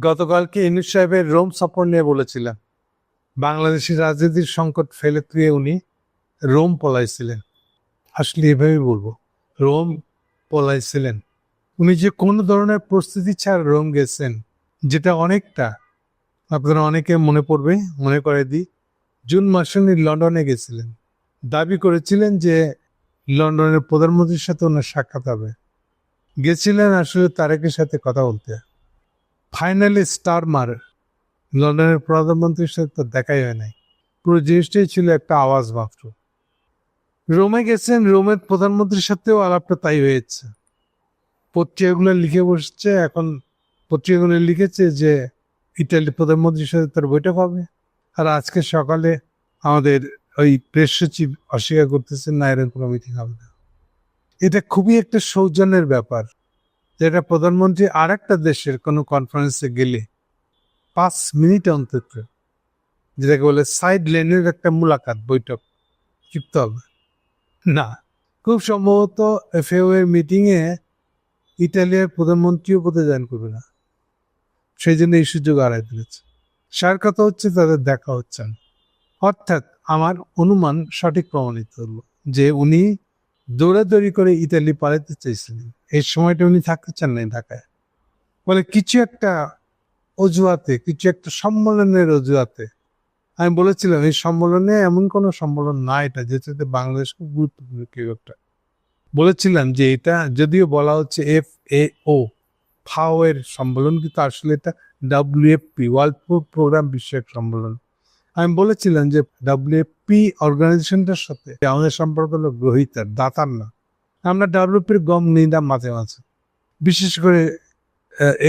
গতকালকে ইনুস সাহেবের রোম সফর নিয়ে বলেছিলাম বাংলাদেশের রাজনীতির সংকট ফেলে তুলে উনি রোম পলাইছিলেন। আসলে এভাবেই বলব, রোম পলাইছিলেন। উনি যে কোনো ধরনের প্রস্তুতি ছাড়া রোম গেছেন, যেটা অনেকটা, আপনারা অনেকে মনে পড়বে, মনে করে দিই, জুন মাসে উনি লন্ডনে গেছিলেন। দাবি করেছিলেন যে লন্ডনের প্রধানমন্ত্রীর সাথে ওনার সাক্ষাৎ হবে। গেছিলেন আসলে তারেকের সাথে কথা বলতে। ফাইনালি স্টার মার। লন্ডনের প্রধানমন্ত্রীর সাথে তো দেখাই হয় নাই। পুরো জিনিসটাই ছিল একটা আওয়াজ মাত্র। রোমে গেছেন, রোমের প্রধানমন্ত্রীর সাথেও আলাপটা তাই হয়েছে। পত্রিকাগুলো লিখে বসছে, এখন পত্রিকাগুলো লিখেছে যে ইটালির প্রধানমন্ত্রীর সাথে তার বৈঠক হবে। আর আজকে সকালে আমাদের ওই প্রেস সচিব অস্বীকার করতেছেন, না এরকম মিটিং হবে না। এটা খুবই একটা সৌজন্যের ব্যাপার। যেটা প্রধানমন্ত্রী আর একটা দেশের কোনো কনফারেন্সে গেলে, পাঁচ মিনিট অন্তত, যেটাকে বলে সাইড লেনের একটা মুলাকাত, বৈঠক যুক্ত হবে। না, খুব সম্ভবত এফএও এর মিটিংয়ে ইটালিয়ার প্রধানমন্ত্রীও প্রতিদান করবে না। সেই জন্য এই সুযোগ আড়াই দিয়েছে। সার কথা হচ্ছে তাদের দেখা হচ্ছে না। অর্থাৎ আমার অনুমান সঠিক প্রমাণিত হলো যে উনি দৌড়াদৌড়ি করে ইতালি পালাতে চাইছিলেন। এই সময়টা উনি থাকতে চান নাই ঢাকায়। বলে, কিছু একটা অজুহাতে, কিছু একটা সম্মেলনের অজুহাতে। আমি বলেছিলাম, এই সম্মেলনে এমন কোনো সম্মেলন না এটা যেটাতে বাংলাদেশ খুব গুরুত্বপূর্ণ কেউ একটা। বলেছিলাম যে, এটা যদিও বলা হচ্ছে এফ এ ও ফাও এর সম্মেলন, কিন্তু আসলে এটা ডাব্লিউএফপি ওয়ার্ল্ড ফুড প্রোগ্রাম বিষয়ক সম্মেলন। আমি বলেছিলাম যে ডাব্লিউএফপি অর্গানাইজেশনটার সাথে আমাদের সম্পর্ক হলো গ্রহিতার দাতার না। আমরা ডাব্লিউপির গম নিই না মাঝে মাঝে। বিশেষ করে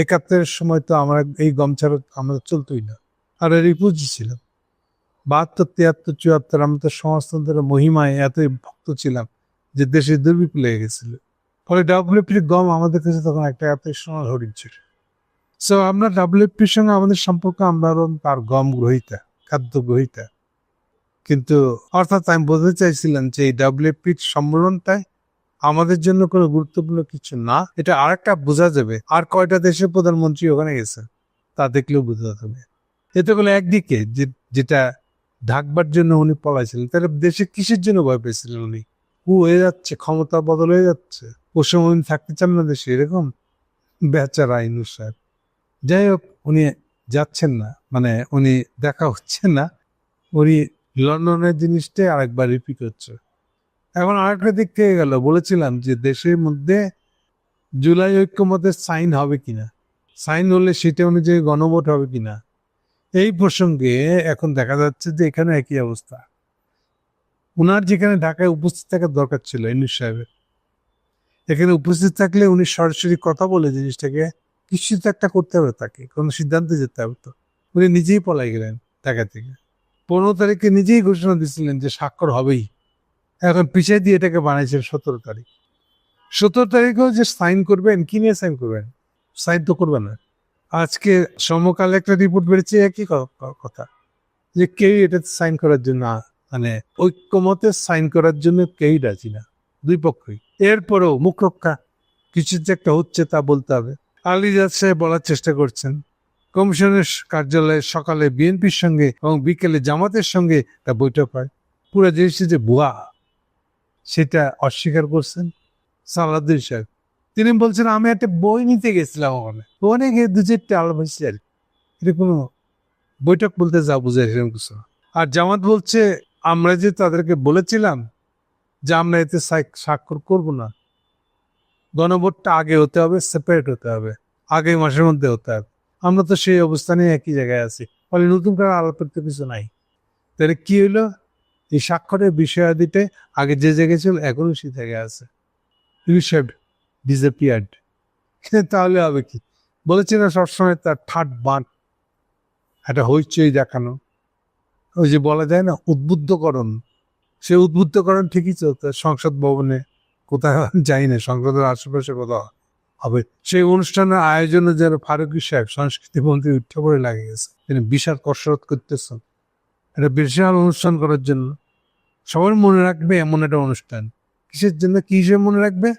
একাত্তরের সময় তো আমরা এই গম ছাড়া আমরা চলতোই না। আর রিপুজি ছিলাম বাহাত্তর, তিয়াত্তর, চুয়াত্তর, আমরা তো সমাজতন্ত্রের মহিমায় এতই ভক্ত ছিলাম যে দেশে দুর্বিপুল লেগে গেছিল। ফলে ডাব্লিউপির গম আমাদের কাছে তখন একটা এত সোনার হরিণ ছিল। সো আমরা ডাব্লিউপির সঙ্গে আমাদের সম্পর্ক আমরা তার গম গ্রহিতা। খাদ্য গ্রহিতা কিন্তু অর্থাৎ আমি বলতে চাইছিলাম যে এই ডাব্লিউপির সম্মেলনটাই আমাদের জন্য কোনো গুরুত্বপূর্ণ কিছু না, এটা আর একটা বোঝা যাবে। আর কয়টা দেশের প্রধানমন্ত্রী ওখানে গেছে, তা দেখলেও বোঝা যাবে। এতে করে একদিকে যেটা ঢাকবার জন্য উনি পলাইছিলেন, তাহলে দেশে কিসের জন্য ভয় পেয়েছিলেন উনি? ও হয়ে যাচ্ছে, ক্ষমতা বদল হয়ে যাচ্ছে। ও সময় উনি থাকতে চান না দেশে, এরকম বেচারা ইনুস সাহেব যাই হোক, উনি যাচ্ছেন না মানে উনি দেখা হচ্ছে না, উনি লন্ডনের জিনিসটাই আরেকবার রিপিট হচ্ছে এখন আরেকটা দিক থেকে গেল, বলেছিলাম যে দেশের মধ্যে জুলাই ঐক্যমতের সাইন হবে কিনা, সাইন হলে সেটা অনুযায়ী গণভোট হবে কিনা, এই প্রসঙ্গে এখন দেখা যাচ্ছে যে এখানে একই অবস্থা। উনার যেখানে ঢাকায় উপস্থিত থাকার দরকার ছিল ইনুস সাহেবের। এখানে উপস্থিত থাকলে উনি সরাসরি কথা বলে জিনিসটাকে কিছু তো একটা করতে হবে তাকে, কোনো সিদ্ধান্তে যেতে হবে তো। উনি নিজেই পলাই গেলেন ঢাকা থেকে। পনেরো তারিখে নিজেই ঘোষণা দিয়েছিলেন যে স্বাক্ষর হবেই। এখন পিছিয়ে দিয়ে এটাকে বানাইছেন সতেরো তারিখ। সতেরো তারিখেও যে সাইন করবেন, কি নিয়ে সাইন করবেন? সাইন তো করবেন না। আজকে সমকালে একটা রিপোর্ট বেড়েছে একই কথা। যে কেউ এটাতে সাইন করার জন্য মানে ঐক্যমতে সাইন করার জন্য কেউই রাজি না। দুই পক্ষই। এরপরেও মুখ রক্ষা কিছু যে একটা হচ্ছে তা বলতে হবে। আলিজাদ সাহেব বলার চেষ্টা করছেন। কমিশনের কার্যালয়ে সকালে বিএনপির সঙ্গে এবং বিকেলে জামাতের সঙ্গে একটা বৈঠক হয়। পুরো জিনিসটি যে ভুয়া, সেটা অস্বীকার করছেন সালাউদ্দিন সাহেব। তিনি বলছেন, আমি একটা বই নিতে গেছিলাম ওখানে। ওখানে গিয়ে দু চারটে আলাপ হয়েছে আর। এটা কোনো বৈঠক বলতে যা বুঝায় সেরকম কিছু আর জামাত বলছে, আমরা যে তাদেরকে বলেছিলাম যে আমরা এতে স্বাক্ষর করব না গণভোটটা আগে হতে হবে সেপারেট হতে হবে আগামী মাসের মধ্যে হতে হবে। আমরা তো সেই অবস্থানে একই জায়গায় আছি। ফলে নতুন করে আলাপের তো কিছু নাই। তাহলে কি হইল? এই স্বাক্ষরের বিষয়াদিতে আগে যে জায়গায় ছিল এখনও সে জায়গায় আছে। তাহলে হবে কি? বলেছি না সবসময় তার ঠাট বান একটা হইচই দেখানো। ওই যে বলা যায় না, উদ্বুদ্ধকরণ। সে উদ্বুদ্ধকরণ ঠিকই চলছে সংসদ ভবনে। কোথায় যাই না, সংসদের আশেপাশে কোথাও হবে। সেই অনুষ্ঠানের আয়োজনে যেন ফারুকি সাহেব সংস্কৃতি মন্ত্রী উঠে পড়ে লাগে গেছে। তিনি বিশাল কসরত করতেছেন। একটা বিশাল অনুষ্ঠান করার জন্য। সবার মনে রাখবে এমন একটা অনুষ্ঠান। কিসের জন্য কি হিসেবে মনে রাখবে?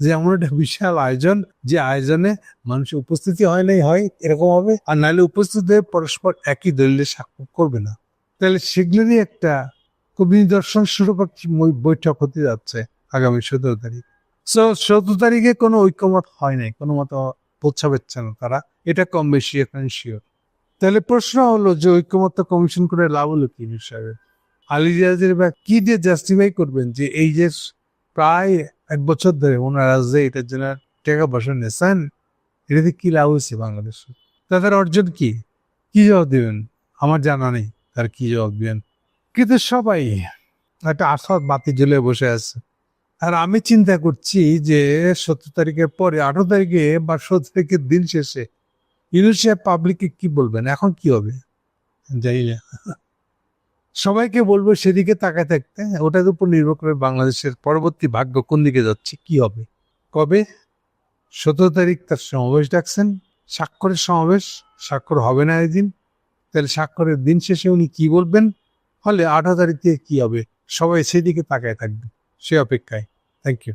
যে এমন একটা বিশাল আয়োজন, যে আয়োজনে মানুষের উপস্থিতি হয় নাই, হয় এরকম হবে। আর নাহলে উপস্থিত হয়ে পরস্পর একই দলিলে স্বাক্ষর করবে না। তাহলে সেগুলোরই একটা খুব নিদর্শন স্বরূপ বৈঠক হতে যাচ্ছে। আগামী সতেরো তারিখ। সো সতেরো তারিখে কোনো ঐক্যমত হয় নাই, কোনো মতো পৌঁছাবেচ্ছে না তারা। এটা কম বেশি এখানে শিওর তাহলে প্রশ্ন হলো যে ঐক্যমত্য কমিশন করে লাভ হলো কি হিসাবে আলী রিয়াজের বা কি দিয়ে জাস্টিফাই করবেন যে এই যে প্রায় এক বছর ধরে ওনারা যে এটার জন্য টাকা পয়সা নেছেন, এটাতে কি লাভ হয়েছে বাংলাদেশে? তাদের অর্জন কি? কি জবাব দেবেন? আমার জানা নেই, তার কি জবাব দেবেন? কিন্তু সবাই একটা আশা বাতি জ্বলে বসে আছে। আর আমি চিন্তা করছি যে সতেরো তারিখের পরে, আঠারো তারিখে বা সতেরো তারিখের দিন শেষে ইউনিভার্সিটি পাবলিককে কি বলবেন? এখন কি হবে? জানি না। সবাইকে বলব সেদিকে তাকায় থাকতে। ওটার উপর নির্ভর করে বাংলাদেশের পরবর্তী ভাগ্য কোন দিকে যাচ্ছে, কি হবে? কবে? সতেরো তারিখ তার সমাবেশ ডাকছেন। স্বাক্ষরের সমাবেশ। স্বাক্ষর হবে না এদিন। তাহলে স্বাক্ষরের দিন শেষে উনি কি বলবেন? ফলে আঠারো তারিখ থেকে কি হবে? সবাই সেদিকে তাকায় থাকবে। সে অপেক্ষায় থ্যাংক ইউ